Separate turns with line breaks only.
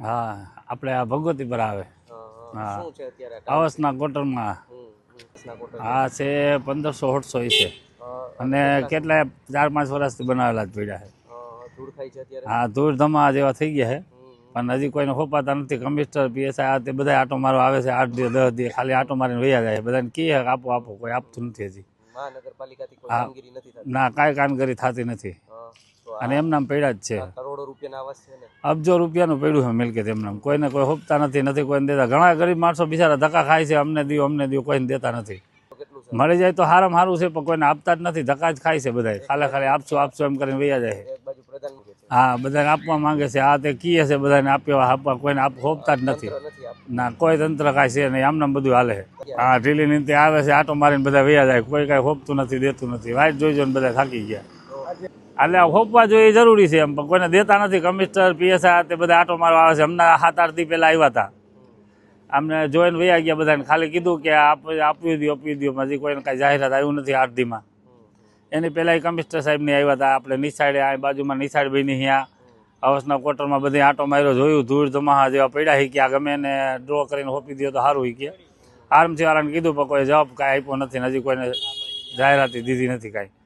હા આપણે આ ભગવતી પર આવે.
હા,
અવસના
શું છે અત્યારે
આવાસના. આ છે પંદરસો સોળસો છે. અને કેટલાય ચાર પાંચ વર્ષથી બનાવેલા જ પડ્યા છે.
હા, ધૂળ
હા ધમા જેવા થઈ ગયા છે. પણ હજી કોઈને હોપાતા નથી. કમિસ્ટર પીએસઆઈ આ તે બધા આટો મારો આવે છે. આઠ દિવસ દસ દિવસ ખાલી આટો મારીને વૈયા જાય બધાને કહે કે આપો આપો. કોઈ આપતું નથી હજી. હા. ના કાંઈ કામગીરી થતી નથી. અને એમ એમનામ પડ્યા જ છે.
રૂપિયાના આવાસ છે ને?
અબજો રૂપિયાનું પડ્યું છે મિલકત એમને કોઈને કોઈ હોપતા નથી નથી કોઈને દેતા. ઘણા ગરીબ માણસો બિચારા ધક્કા ખાય છે અમને દો અમને દો કોઈને દેતા નથી. મળી જાય તો હારમ સારું છે પણ કોઈને આપતા જ નથી. ધક્કા જ ખાય છે બધા ખાલી ખાલી આપશું આપશું એમ કરીને વૈયા જાય. હા બધાને આપવા માંગે છે. આ તે કીએ છે બધાને આપ્યો આપવા કોઈને આપ હોપતા જ નથી. ના કોઈ તંત્ર કાંઈ છે નહીં. આમને બધું હાલે. છે હા ઢીલી નીતિ આવે છે આટો મારીને બધા વૈયા જાય. કોઈ કાંઈ હોપતું નથી દેતું નથી. વાઇટ જોઈ જોઈને બધા થાકી ગયા. એટલે હોપવા જોઈએ જરૂરી છે એમ, પણ કોઈને દેતા નથી. કમિશનર પીએસઆઈ તે બધા આટો મારવા આવે છે. હમણાં સાત આઠ પહેલા આવ્યા હતા અમને જોઈને વૈયા ગયા બધાને. ખાલી કીધું કે આપવી આપી દો આપી દો હજી કોઈને કાંઈ જાહેરાત આવ્યું નથી આઠ દીમાં. એની પહેલાં કમિશનર સાહેબની આવ્યા હતા આપણે નિશાળે આ બાજુમાં નિશાળ બની અહીંયા હવસના ક્વાર્ટરમાં બધી આટો માર્યો, જોયું, ધૂળ, ધમાહા જેવા પડ્યા હી કે ગમે એને ડ્રો કરીને હોપી દો તો સારું હી કે. આર્મસી વાળાને કીધું, પણ કોઈ જવાબ કાંઈ આપ્યો નથી હજી કોઈને જાહેરાતી દીધી નથી કાંઈ.